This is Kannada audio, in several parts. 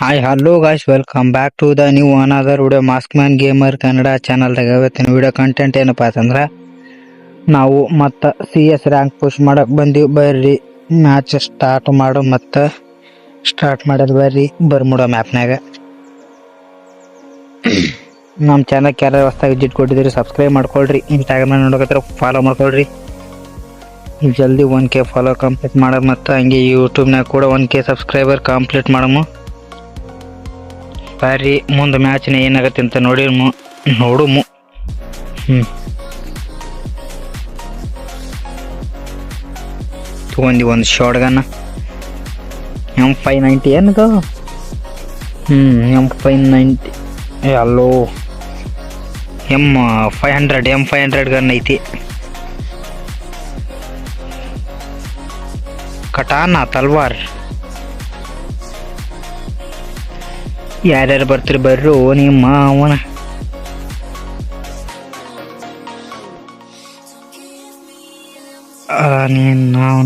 Hi hello guys welcome back to the new another video mask man gamer Kannada ಚಾನಲ್ದಾಗ ಇವತ್ತಿನ ವಿಡಿಯೋ ಕಂಟೆಂಟ್ ಏನಪ್ಪ ಅಂತಂದ್ರೆ ನಾವು ಮತ್ತು ಸಿ ಎಸ್ ರ್ಯಾಂಕ್ ಪುಷ್ ಮಾಡಕ್ಕೆ ಬಂದೀವಿ ಬರ್ರಿ. ಮ್ಯಾಚ್ ಸ್ಟಾರ್ಟ್ ಮಾಡು ಮತ್ತು ಸ್ಟಾರ್ಟ್ ಮಾಡೋದು ಬರ್ರಿ ಬರ್ಮುಡೋ ಮ್ಯಾಪ್ನಾಗ ನಮ್ಮ ಚಾನಲ್ಗೆ ಯಾರು ಹೊಸ್ದಾಗಿ ವಿಜಿಟ್ ಕೊಟ್ಟಿದ್ದೀರಿ ಸಬ್ಸ್ಕ್ರೈಬ್ ಮಾಡ್ಕೊಳ್ರಿ. ಇನ್ಸ್ಟಾಗ್ರಾಮ್ ನೋಡಕತ್ರ ಫಾಲೋ ಮಾಡ್ಕೊಳ್ರಿ. ಜಲ್ದಿ ಒನ್ ಕೆ ಫಾಲೋ ಕಂಪ್ಲೀಟ್ ಮಾಡೋದು ಮತ್ತು ಹಂಗೆ ಯೂಟ್ಯೂಬ್ನಾಗ ಕೂಡ ಒನ್ ಕೆ ಸಬ್ಸ್ಕ್ರೈಬರ್ ಕಂಪ್ಲೀಟ್ ಮಾಡಮು. ಬರ್ರಿ ಮುಂದೆ ಮ್ಯಾಚ್ನ ಏನಾಗತ್ತೆ ಅಂತ ನೋಡಿ ನೋಡುಮು ಹ್ಞೂ ತಗೊಂಡಿ ಒಂದು ಶಾರ್ಟ್ ಗನ್ನ ಎಂ ಫೈ ನೈಂಟಿ ಏನದು ಹ್ಞೂ ಎಂ ಫೈ ನೈಂಟಿ ಏ, ಅಲ್ಲೋ. M five hundred M five hundred gun ಐತಿ. ಕಟಾನ, ತಲ್ವಾರ್. ಯಾರ್ಯಾರು ಬರ್ತೀರಿ ಬರ್ರು ನಿಮ್ಮ ಅವನ ನೀನು ನಾವು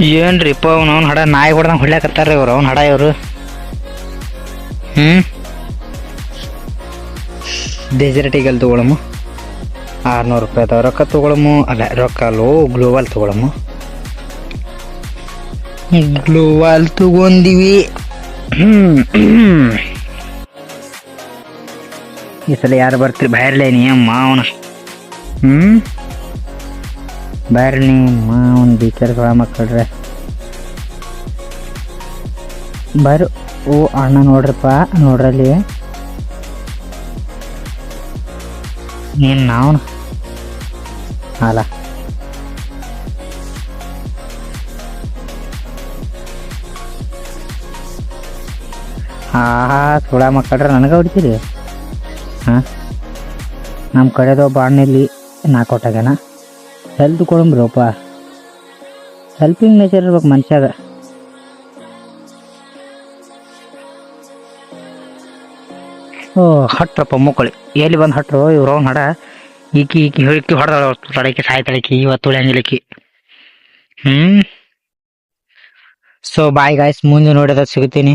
ಏನ್ರಿಪ್ಪ ಅವ್ನು ಅವ್ನ ಹಡ ನಾಯಿ ಹೊಡೆದಂಗೆ ಹೊಡ್ಯಾಕತ್ತಾರ ಇವ್ರು ಅವ್ನ ಹಡ ಇವರು? ಹ್ಞೂ ಅಲ್ಲಿ ತಗೊಳಮು. ಆರ್ನೂರು ಅದಾವ. ರೊಕ್ಕ ತಗೊಳಮು. ಅಲ್ಲ, ರೊಕ್ಕ ಲೋ ಗ್ಲೋಬಲ್ ತೊಗೊಳಮು. ಗ್ಲೋವಲ್ ತಗೊಂಡಿವಿ. ಈ ಸಲ ಯಾರು ಬರ್ತೀರಿ? ಬಾಯರ್ಲೆ ನೀ ಹ್ಞೂ ಬರ್ರಿ ನಿಮ್ಮ ಒಂದು ಬೀಚರ್ ಮಕ್ಕಳ್ರೆ. ಬರು. ಓ, ಅಣ್ಣ ನೋಡ್ರಪ್ಪ, ನೋಡ್ರಲ್ಲಿ. ಏನು ನಾವು ಅಲ್ಲ. ಹಾ ಸುಳ ಮಕ್ಕಳ್ರೆ ನನಗೆ ಹೊಡಿತೀರಿ? ಹಾಂ? ನಮ್ಮ ಕಡೆದು ಬಾಣಲ್ಲಿ ನಾ ಕೊಟ್ಟಾಗೇನ? ಹೆಲ್ತ್ ಕೊಡಂಬ್ರಪ್ಪ ಹೆಲ್ಪಿಂಗ್ ನೇಚರ್ ಇರ್ಬೇಕು ಮನುಷ್ಯಾಗ. ಓ, ಹಟ್ರಪ್ಪ ಮುಕ್ಕಳಿ ಎಲ್ಲಿ ಬಂದು ಹಟ್ರು? ಇವ್ರು ಹಡ ಈಕಿ ಈಕಿ ಹೇಳಿಕಿ ತಡಕ್ಕೆ ತಡಕಿ, ಸಾಯ್ತಳಕಿ, ಇವತ್ತು ಉಳಿಯಂಗಿಲಕ್ಕಿ ಹ್ಞೂ ಸೊ ಬಾಯ್ ಗಾಯ್ಸ್ ಮುಂದೆ ನೋಡಿದ ಸಿಗ್ತೀನಿ